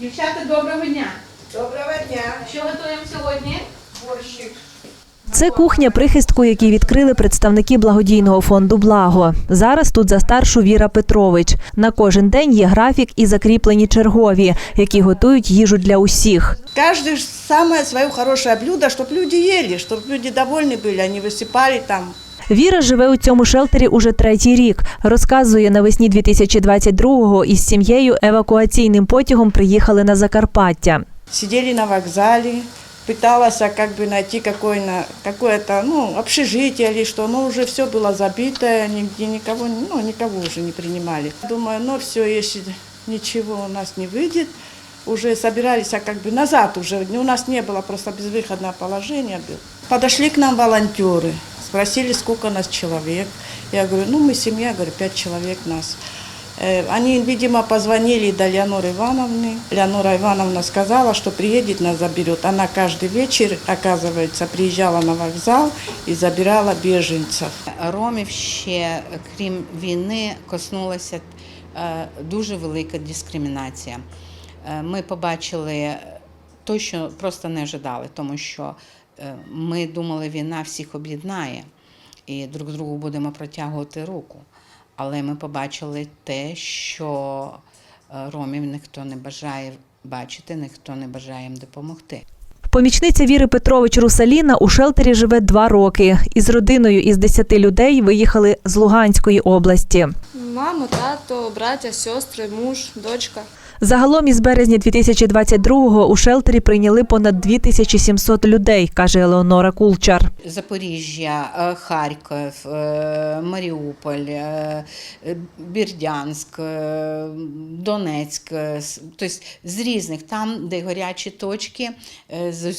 Дівчата, доброго дня. Доброго дня, Що готуємо сьогодні? борщик. Це кухня прихистку, який відкрили представники благодійного фонду Благо. Зараз тут за старшу Віра Петрович. На кожен день є графік і закріплені чергові, які готують їжу для усіх. Каждый ж самое свое хорошее блюдо, чтобы люди ели, чтобы люди довольны были, а не высыпали там. Віра живе у цьому шелтері уже третій рік. Розказує, навесні 2022-го із сім'єю евакуаційним потягом приїхали на Закарпаття. Сидели на вокзале, пыталась а, как бы найти какое-то, какое-то ну, общежитие или что, но уже все было забито, нигде никого, ну, никого уже не принимали. Думаю, ну все, если ничего у нас не выйдет, уже собирались а, как бы назад уже, у нас не было просто безвыходное положение было. Подошли к нам волонтеры, спросили, сколько нас человек. Я говорю, ну мы семья, говорю, пять человек нас. Э, Они, видимо, позвонили до Леоноры Ивановны. Леонора Ивановна сказала, что приедет, нас заберет. Она каждый вечер, оказывается, приезжала на вокзал и забирала беженцев. Ромів ще, крім війни, коснулася е, дуже велика дискримінація. Е, Ми побачили те, що просто не ожидали, тому що е, ми думали, війна всіх об'єднає і друг другу будемо протягувати руку. Але ми побачили те, що е, ромів ніхто не бажає бачити, ніхто не бажає їм допомогти. Помічниця Віри Петрович Русаліна у шелтері живе два роки. Із родиною із 10 людей виїхали з Луганської області. Мама, тато, браття, сестри, муж, дочка. Загалом із березня 2022-го у шелтері прийняли понад 2700 людей, каже Елеонора Кулчар. Запоріжжя, е, Харків, е, Маріуполь, е, Бірдянськ, Донецьк, тобто з різних там, де гарячі точки,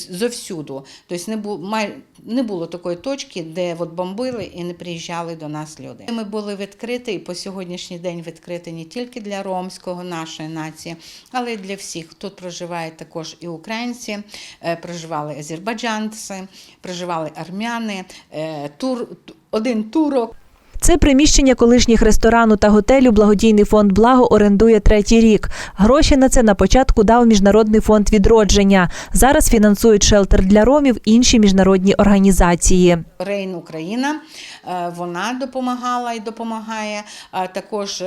зовсюду. Тобто не було, не було такої точки, де от бомбили і не приїжджали до нас люди. Ми були відкриті і по сьогоднішній день відкриті не тільки для ромського нашої нації, але й для всіх. Тут проживають також і українці, е, проживали азербайджанці, проживали армяни, е, тур, один турок. Це приміщення колишніх ресторану та готелю благодійний фонд Благо орендує третій рік. Гроші на це на початку дав Міжнародний фонд відродження. Зараз фінансують шелтер для ромів інші міжнародні організації. Рейн Україна, е, вона допомагала і допомагає. а Також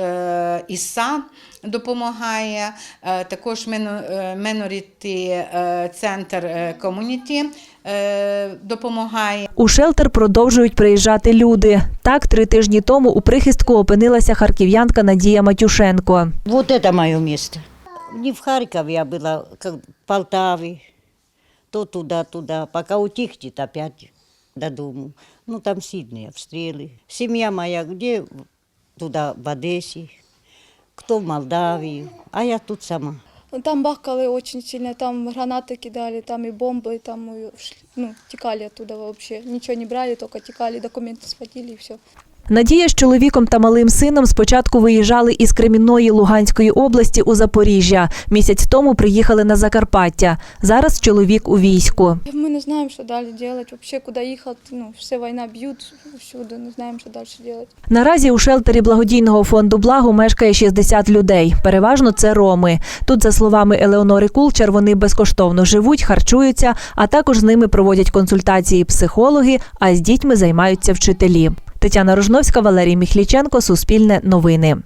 ІСА допомагає, е, також Minority Центр Community е, допомагає. У шелтер продовжують приїжджати люди. Так, три тижні тому у прихистку опинилася харків'янка Надія Матюшенко. Вот это мое место. Не в Харькове я была, как в Полтаве, то туда-туда, пока утихнет опять до дому. Ну, там сильные обстрелы. Семья моя где? Туда, в Одессе, кто в Молдавии, а я тут сама. Ну, Там бахкали очень сильно, там гранаты кидали, там и бомбы, там и шли- ну, текали оттуда вообще. Ничего не брали, только текали, документы схватили и все. Надія з чоловіком та малим сином спочатку виїжджали із Кремінної Луганської області у Запоріжжя. Місяць тому приїхали на Закарпаття. Зараз чоловік у війську. Мы не знаем, что дальше делать, вообще куда ехать, ну, все война бьют всюду, не знаем, что дальше делать. Наразі у шелтері благодійного фонду Благо мешкає 60 людей. Переважно це роми. Тут, за словами Елеонори Кулчар, вони безкоштовно живуть, харчуються, а також з ними проводять консультації психологи, а з дітьми займаються вчителі. Тетяна Рожновська, Валерій Міхліченко, Суспільне новини.